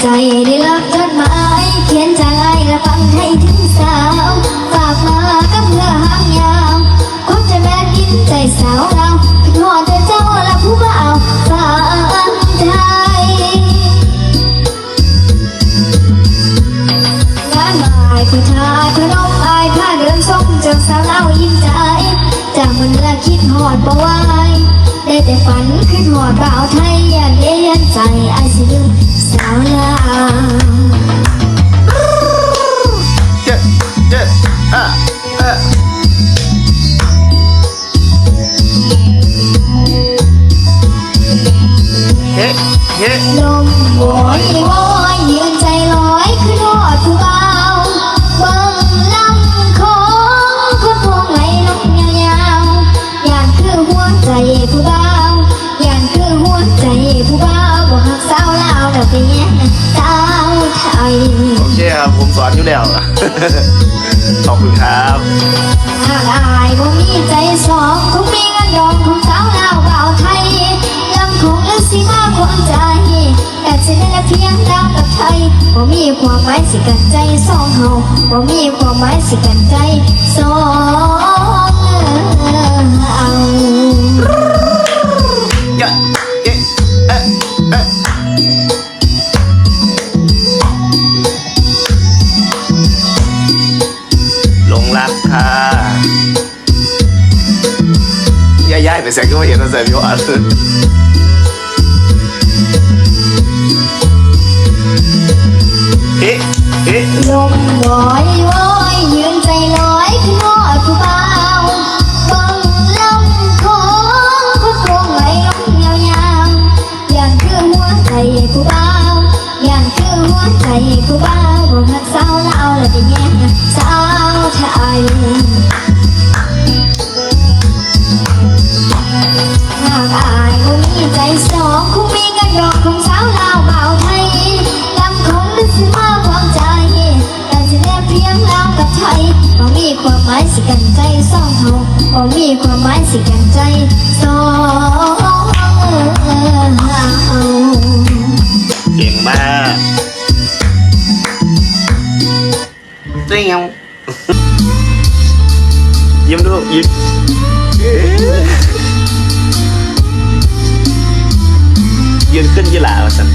ใจได้รับจดหมายเขียนจากไอ้และฟังให้ถึงสาวฝากมากับเพื่อหางยาวคงจะแม่กินใจสาวเราคิดหอดเธอเจ้าและผู้บ่าวฟังไทยงานบ่ายผู้ชายขนมอายผ้าเดินชมเจังสาวเล่ายิ้มใจ จากมันละคิดหอดบ่ไหวได้แต่ฝันขึ้นหอดบ่าวไทยยันเย็นใจไอายสิลืม สาวลาวเจ๊เจ๊ แล้วขอบคุณครับถ้าอายบ่มีใจสองคงมีเงินดองของสาวลาวเบ่าไทยลำคงและสีมาความใจแต่จะได้ละเพียงดาวกับไทยบ่มีความหมายสิกันใจสองเฮาบ่มีความหมายสิกันใจสอง ย้ายๆไป หมายสิกันใจสองเฮาบ่มีความหมายสิกันใจสองเฮาเก่งมากเต้งยังยิ้มดูยิ้มยืนขึ้นยี่หลาวสัน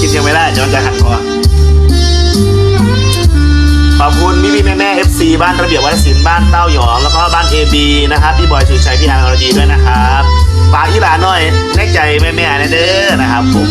กินยังไม่ได้เดี๋ยวมันจะหักคอขอบคุณพี่พี่แม่แม่เอฟซีบ้านระเบียบวัฒนศิลป์บ้านเต้าหยอง แล้วก็บ้านเอบีนะครับ พี่บอยชูชัย พี่อังอรดีด้วยนะครับ ฝากอีหลาหน่อย แน่ใจแม่แม่ๆนะเด้อนะครับผม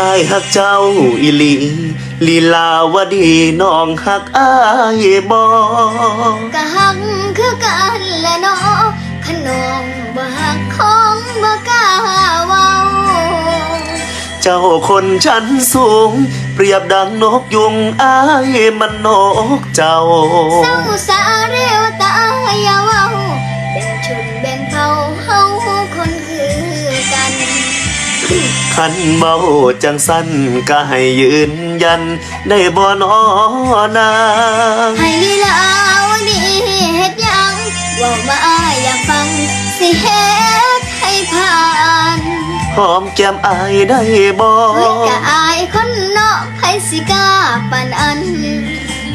อายฮักเจ้าอีหลีลีลาวดีน้องฮักอายบอกะหักคือกันและเนาะขนมบ่หักของบ่กล้าเว้าเจ้าคนชั้นสูง เปรียบดังนกยุงอายมันนกเจ้าเศร้าสาเร็วตาอย่าเว้า ขันเมาจังสั้นก็ให้ยืนยัน ได้บ่นอนาให้ลีลาวดีเฮ็ดหยังเว่ามาอยากฟัง สิเฮ็ดให้ผ่านหอมแก้มอายได้บ่เฮ้ยกะอายคนเนาะไผสิกล้าปานอัน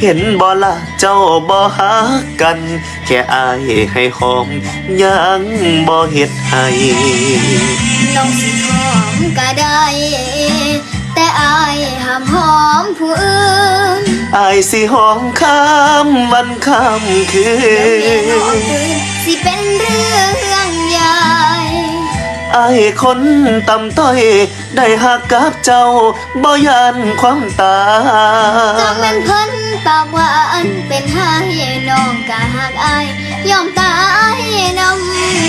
เห็นบ่ละเจ้าบ่ฮักกัน แค่อายให้หอมยังบ่เฮ็ดให้น้องสิหอมก็ได้ แต่อายห้ามหอมผู้อื่นอายสิหอมข้ามวันข้ามคืเดี๋ยวนี้หอมนคืนสิเป็นเรื่องใหญ่ อายคนต่ำต้อย ได้หักกับเจ้าบ่ยานความตาจังเป็นเพิ่นปากหวานเป็นหายน้องกะหักอายยอมตายน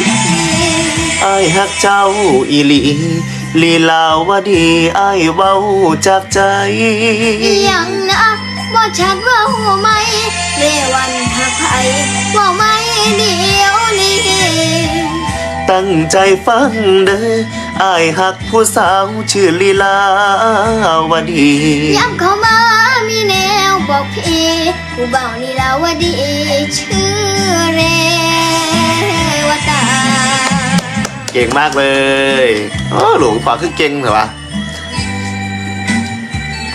ำอายหักเจ้าอีหลีลีลาวดีอายเว้าจากใจยังนะบ่ชัดเว่าไหมเรวันหักไผเว่าไหมเดียวนี้ ตั้งใจฟังเด้ออายหักผู้สาวชื่อลีลาวดีย้ำเข้ามามีแนวบอกพี่ผู้เบานี่ลาวดีชื่อเรวตา เก่งมากเลยโอ้หลวงฝากคือเก่งเหรอวะ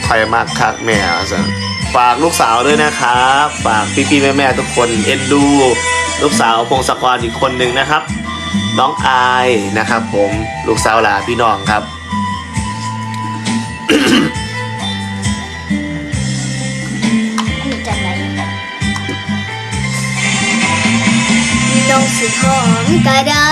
ใครมากคักแม่สันฝากลูกสาวด้วยนะครับ ฝากพี่ๆแม่ๆทุกคนเอ็นดู ลูกสาวพงศกรอีกคนหนึ่งนะครับ น้องอายนะครับ ผมลูกสาวหลาพี่น้องครับนี่จังไหนน้องสิหอมก็ได้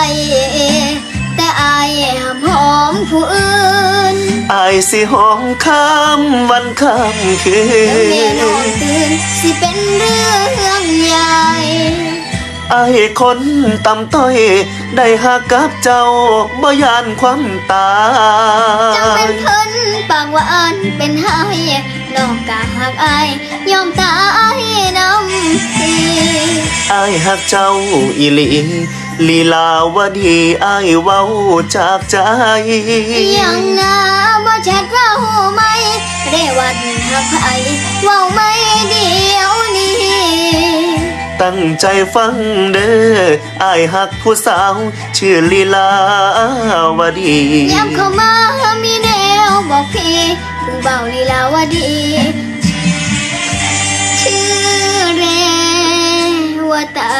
แต่อายห้ามหอมผู้อื่นอายสิหอมข้ามวันข้ามคืเดี๋ยวแม่นอนนตื่นสิเป็นเรื่องใหญ่ อายคนต่ำต้อย ได้หักกับเจ้าบ่ยานความตาจังเป็นเพิ่นปากหวานเป็นหายน้องกะหักอายยอมตายน้ำทีอายหักเจ้าอีหลีลีลาวดีอายเว้าจากใจยังนะบ่ชัดเว่าไหมเรวัดหักไผเว้าไหมเดียวนี้ ตั้งใจฟังเด้ออายหักผู้สาว ชื่อลีลาวดีย้ำเข้ามามีแนวบอกพี่ผู้เบาลีลาวดี ชื่อเรวตา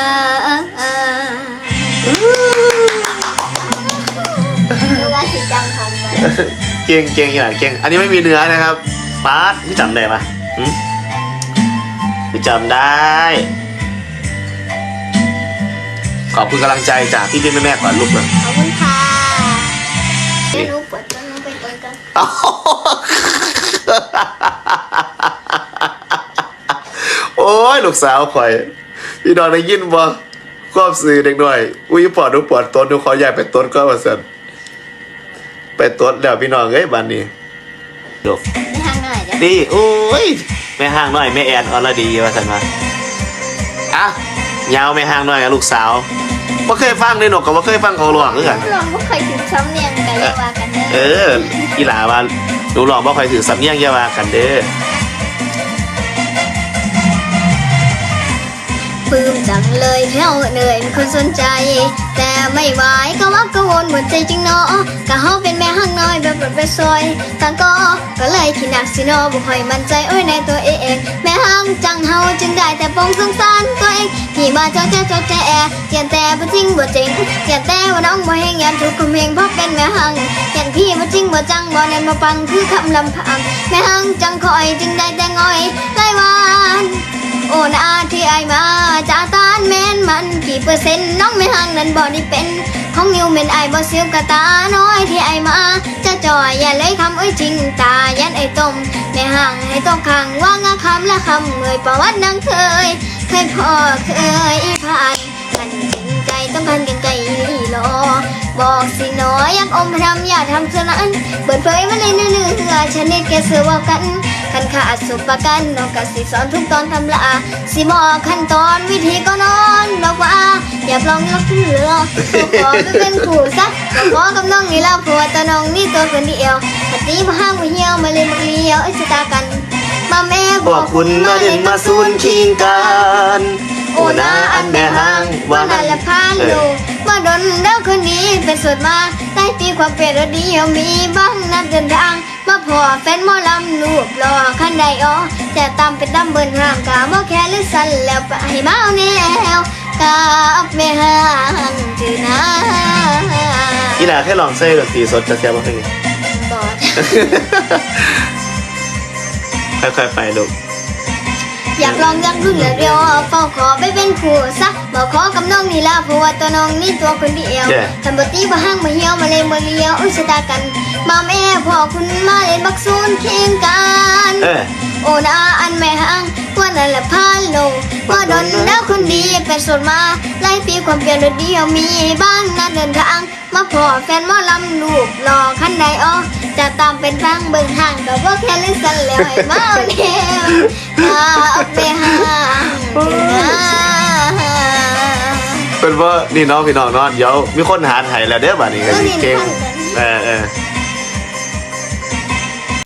ว่าสิจังของมันเก่งเก่งอย่างเก่งอันนี้ไม่มีเนื้อนะครับปาร์ตพี่จำได้ปะหึพี่จำได้ ขอบคุณกำลังใจจากพี่พี่แม่แม่ๆก่อนลูกนะขอบคุณค่ะเดี๋ยวหนูปวดกันหนูไปปวดกันโอ้ยลูกสาวข่อย พี่นอนได้ยินบ่ควบสื่อเด็กหน่อย อุ้ยปอดหนูปวดต้นหนูขออยากไปต้นก็มาสั่นไปต้นแล้วพี่น้องเอ้ยบันนี้จบไม่ห่างหน่อยจ้ะดีโอ้ยแม่ห้างหน่อยแม่แอนอรดีว่าสันมาอะยาวไม่ห่างหน่อยอะลูกสาว บ่เคยฟังเลยหนกก็บ่เคยฟังเขาหลอกคือกันลองก็เคยถึงซ้ำเนียงกันเลยว่ากันเอเด้อออีหลาว่าหนูหลอกบ่ค่อยถือสำเนียงอย่าว่ากันเด้อ ปลื้มจังเลยแค่เหนื่อยมีคนสนใจ แต่ไม่ไหวก็ว่ากังวลหมดใจจริงเนาะก็เฮาเป็นแม่ห้างน้อยแบบรถไปซอยต่างก็ก็เลยคิดหนักสิเนาะบ่ค่อยมั่นใจโอ้ยในตัวเองแม่ห้างจังเฮาจึงได้แต่ปองสงสารตัวเองที่มาเจ้าแจ้เจ้าแจ้เกียนแต่บ่จริงบ่จริงเกียนแต่ว่าน้องบ่เฮงยันถูกคมเหงเพราะเป็นแม่ห้างเกียนพี่บ่จริงบ่จังบ่แน่นบ่ปังคือคำลำพังแม่ห้างจังคอยจึงได้แต่งอยไล่วา โอ้นาที่ไอมาจาตานแมนมันกี่เปอร์เซ็นต์น้องไม่ห่างนั้นบ่นี่เป็นของนิวเม็นไอบ่เสียวกะตาน้อยที่ไอมาจะจอยอย่าเลยคำเอ้ยจริงตายันไอต้มแม่ห่างให้ต้องขังว่างาคำและคำเอ่ยประวัตินางเคย เคยพอเคยผ่านกันจริงใจต้องการกัน บอกสินออยากอมพรำอย่าทำเสนั้น เปิดเผยมาในเนื้อเนื้อชนิดแกเสือว่ากันขันขาดสุปกันนอกกสิสอนทุกตอนทำละอาสิบอกขั้นตอนวิธีก็นอนบอกว่า อย่าปลองยกขึ้นเรือตัวขอไปเป็นขู่ซักบอกขอกับน้องนี่แล้วผัวตัวน้องนี่ตัวคนเดียวปฏิมาห้างมาเหี่ยวมาเลยมาเลี้ยวไอ้ชะตากัน มาแม่พวกคุณมาเด่นมาซูนคิงกัน โอ้นาอันแม่ห้างว่านั่นละพานลูกมาดนเด้าคนนี้เป็นสวดมาได้ปีความเป็นรดียวมีบ้างนัดเดินทางมาพอแฟนหมอลำลูกรอคันใดอ๋อจะตามเป็นตามเบิ่นห้างกาบ่แค่หรือสั่นแล้วไปให้มาเอาแนวกับแม่ห้างจือนะอีหลาแค่ลองเซ่ดนตรีสดจะแซ่บบ่เพลงนี้บอดค่อยๆไปลูก อยากลองอยากรุ่นแล้วเดียวเฝ้าขอไปเป็นผู้ซักบอกขอกับน้องนี่ละเพราะว่าตัวน้องนี่ตัวคนเดียวแย่ทำบตีบ่ห้างมาเหี่ยวมาเลยมาเลี้ยวอุยชะตากันมาแม่พ่อคุณมาเล่นบักซูนเคียงกันเออโอ้นาอันแม่ห้าง ว่านั่นแหละพาลง ว่าดนแล้วคนดีเป็นส่วนมาไล่ปีความเปลี่ยนเดียวมีบ้างนัดเดินทาง มาพอแฟนมอลำลูกรอคันใดอ้อจะตามเป็นฟังเบิ่งห่างกับว่าแค่ลิสันแล้วให้มาเอาแนวเอาไปห่างเป็นว่านี่น้องพี่น้องนอนเดี๋ยวมีคนหาไทยแล้วเด้อบัดนี้ก็สิเก่งเออเออ